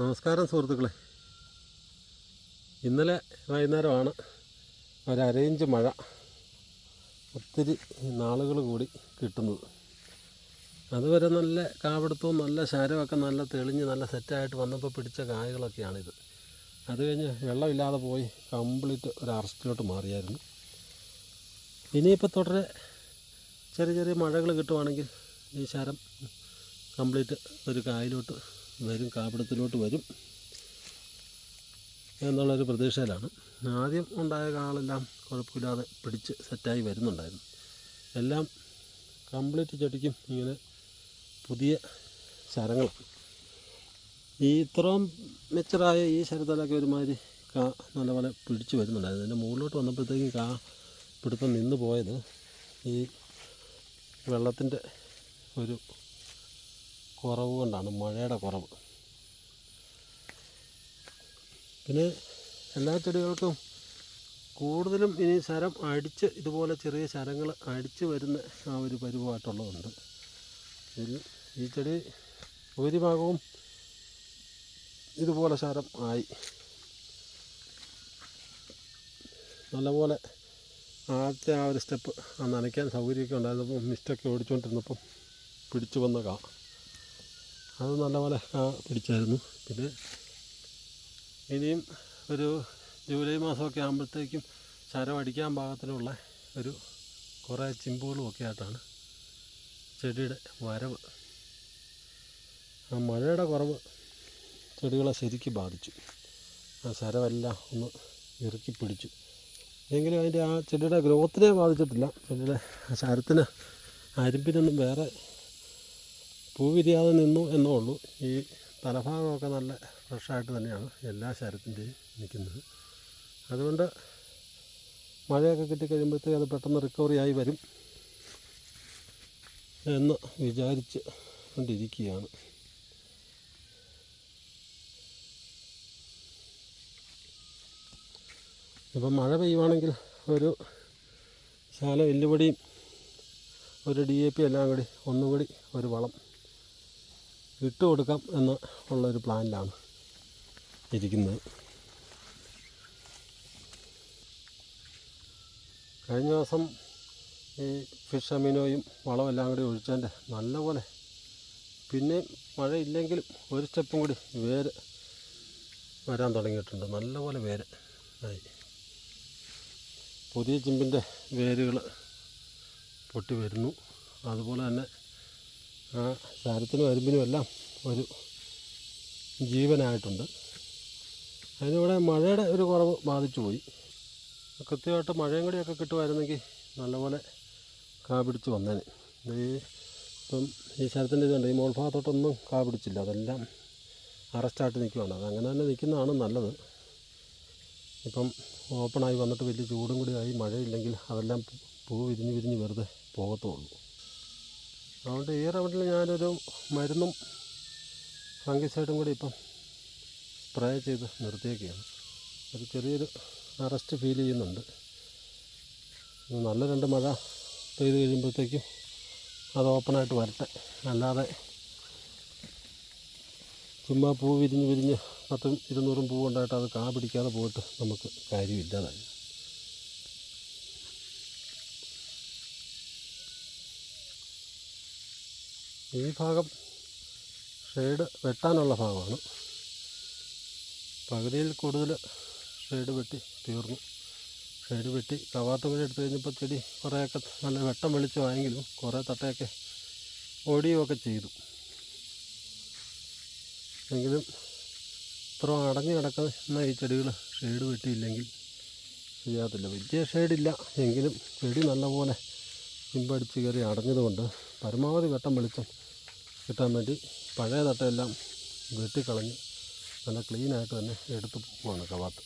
നമസ്കാരം സുഹൃത്തുക്കളെ. ഇന്നലെ വൈകുന്നേരമാണ് ഒരു അരയിഞ്ച് മഴ ഒത്തിരി നാളുകൾ കൂടി കിട്ടുന്നത്. അതുവരെ നല്ല കാവെടുത്തവും നല്ല ശാരമൊക്കെ നല്ല തെളിഞ്ഞ് നല്ല സെറ്റായിട്ട് വന്നപ്പോൾ പിടിച്ച കായകളൊക്കെയാണിത്. അത് കഴിഞ്ഞ് വെള്ളമില്ലാതെ പോയി കംപ്ലീറ്റ് ഒരു അറസ്റ്റിലോട്ട് മാറിയായിരുന്നു. ഇനിയിപ്പോൾ തുടരെ ചെറിയ ചെറിയ മഴകൾ കിട്ടുവാണെങ്കിൽ ഈ ശരം കംപ്ലീറ്റ് ഒരു കായലോട്ട് വരും കാപ്പിടത്തിലോട്ട് വരും എന്നുള്ളൊരു പ്രതീക്ഷയിലാണ്. ആദ്യം ഉണ്ടായ കാളെല്ലാം കുഴപ്പമില്ലാതെ പിടിച്ച് സെറ്റായി വരുന്നുണ്ടായിരുന്നു. എല്ലാം കംപ്ലീറ്റ് ചെടിക്കും ഇങ്ങനെ പുതിയ ശരങ്ങൾ ഈ ഇത്രയും മെച്ചറായ ഈ ശരത്തിലൊക്കെ ഒരുമാതിരി കാ നല്ലപോലെ പിടിച്ച് വരുന്നുണ്ടായിരുന്നു. അതിന്റെ മുകളിലോട്ട് വന്നപ്പോഴത്തേക്കും കാ പിടുത്തം നിന്ന് പോയത് ഈ വെള്ളത്തിന്റെ ഒരു കുറവ് കൊണ്ടാണ് മഴയുടെ കുറവ്. പിന്നെ എല്ലാ ചെടികൾക്കും കൂടുതലും ഇനി ശരം അടിച്ച് ഇതുപോലെ ചെറിയ ശരങ്ങൾ അടിച്ച് വരുന്ന ആ ഒരു പരിവമായിട്ടുള്ളതുണ്ട് ഈ ചെടി ഭൂരിഭാഗവും ഇതുപോലെ ശരം ആയി. നല്ലപോലെ ആദ്യത്തെ ആ ഒരു സ്റ്റെപ്പ് ആ നനയ്ക്കാൻ സൗകര്യമൊക്കെ ഉണ്ടായിരുന്നപ്പോൾ മിസ്റ്റൊക്കെ ഓടിച്ചുകൊണ്ടിരുന്നപ്പം പിടിച്ചു വന്ന കാ അത് നല്ലപോലെ പിടിച്ചായിരുന്നു. പിന്നെ ഇനിയും ഒരു ജൂലൈ മാസമൊക്കെ ആകുമ്പോഴത്തേക്കും ശരം അടിക്കാൻ പാകത്തിനുള്ള ഒരു കുറേ ചിമ്പുകളും ഒക്കെ ആയിട്ടാണ് ചെടിയുടെ വരവ്. ആ മഴയുടെ കുറവ് ചെടികളെ ശരിക്കും ബാധിച്ചു. ആ ശരമെല്ലാം ഒന്ന് ഇറുക്കി പിടിച്ചു എങ്കിലും അതിന്റെ ആ ചെടിയുടെ ഗ്രോത്തിനെ ബാധിച്ചിട്ടില്ല. ചെടിയുടെ ശരത്തിന് അരിമ്പിനൊന്നും വേറെ പൂ വിരിയാതെ നിന്നു എന്നേ ഉള്ളൂ ഈ തലഭാഗമൊക്കെ നല്ല ഫ്രഷായിട്ട് തന്നെയാണ് എല്ലാ ശരത്തിന്റെയും നിൽക്കുന്നത്. അതുകൊണ്ട് മഴയൊക്കെ കിട്ടിക്കഴിയുമ്പോഴത്തേക്ക് അത് പെട്ടെന്ന് റിക്കവറി ആയി വരും എന്ന് വിചാരിച്ച് കൊണ്ടിരിക്കുകയാണ്. ഇപ്പം മഴ പെയ്യുവാണെങ്കിൽ ഒരു ശാല എല്ലുപൊടിയും ഒരു ഡി എ പി എല്ലാം കൂടി ഒന്നുകൂടി ഒരു വളം ഇട്ട് കൊടുക്കാം എന്ന് ഉള്ളൊരു പ്ലാനിലാണ് ഇരിക്കുന്നത്. കഴിഞ്ഞ ദിവസം ഈ ഫിഷ് അമിനോയും വളമെല്ലാം കൂടി ഒഴിച്ചതിന്റെ നല്ലപോലെ പിന്നെയും മഴയില്ലെങ്കിലും ഒരു സ്റ്റെപ്പും കൂടി വേര് വരാൻ തുടങ്ങിയിട്ടുണ്ട്. നല്ലപോലെ വേര് ആയി. പുതിയ ചിമ്പിന്റെ വേരുകൾ പൊട്ടി വരുന്നു. അതുപോലെ തന്നെ ആ താരത്തിനും അരുമ്പിനും എല്ലാം ഒരു ജീവനായിട്ടുണ്ട്. അതിനിവിടെ മഴയുടെ ഒരു കുറവ് ബാധിച്ചു പോയി. കൃത്യമായിട്ട് മഴയും കൂടിയൊക്കെ കിട്ടുമായിരുന്നെങ്കിൽ നല്ലപോലെ കാ പിടിച്ച് വന്നേനെ. ഈ ഇപ്പം ഈ ശരത്തിന്റെ ഇതുണ്ട് ഈ മോൾ ഭാഗത്തോട്ടൊന്നും കാ പിടിച്ചില്ല. അതെല്ലാം അറസ്റ്റായിട്ട് നിൽക്കുവാണ്. അത് അങ്ങനെ തന്നെ നിൽക്കുന്നതാണ് നല്ലത്. ഇപ്പം ഓപ്പണായി വന്നിട്ട് വലിയ ചൂടും കൂടി ആയി മഴയില്ലെങ്കിൽ അതെല്ലാം പൂ വിരിഞ്ഞ് വിരിഞ്ഞ് വെറുതെ പോകത്തുള്ളൂ. അതുകൊണ്ട് ഈ റൗണ്ടിൽ ഞാനൊരു മരുന്നും ഫംഗിസൈഡും കൂടി ഇപ്പം സ്പ്രേ ചെയ്ത് നിർത്തിയൊക്കെയാണ് ഒരു ചെറിയൊരു അറസ്റ്റ് ഫീൽ ചെയ്യുന്നുണ്ട്. നല്ല രണ്ട് മഴ പെയ്ത് കഴിയുമ്പോഴത്തേക്കും അത് ഓപ്പണായിട്ട് വരട്ടെ. അല്ലാതെ ചുമ്മാ പൂ വിരിഞ്ഞ് വിരിഞ്ഞ് പത്തും ഇരുന്നൂറും പൂവുണ്ടായിട്ട് അത് കാ പിടിക്കാതെ പോയിട്ട് നമുക്ക് കാര്യമില്ലാതായി ഈ ഭാഗം ഷെയ്ഡ് വെട്ടാനുള്ള ഭാഗമാണ്. പകുതിയിൽ കൂടുതൽ ഷെയ്ഡ് വെട്ടി തീർന്നു. ഷെയ്ഡ് വെട്ടി കവാത്ത വഴി എടുത്തു കഴിഞ്ഞപ്പോൾ ചെടി കുറേയൊക്കെ നല്ല വെട്ടം വെളിച്ചമായെങ്കിലും കുറേ തട്ടയൊക്കെ ഓടിയുമൊക്കെ ചെയ്തു. എങ്കിലും ഇത്ര അടഞ്ഞു കിടക്കുന്ന ഈ ചെടികൾ ഷെയ്ഡ് വെട്ടിയില്ലെങ്കിൽ ചെയ്യാത്തില്ല. വലിയ ഷെയ്ഡില്ല. എങ്കിലും ചെടി നല്ലപോലെ പിമ്പടിച്ച് കയറി അടഞ്ഞതുകൊണ്ട് പരമാവധി വെട്ടം വെളിച്ചം കിട്ടാൻ വേണ്ടി പഴയ തട്ടയെല്ലാം വെട്ടിക്കളഞ്ഞ് നല്ല ക്ലീനായിട്ട് തന്നെ എടുത്ത് പോവുകയാണ് കവാത്ത്.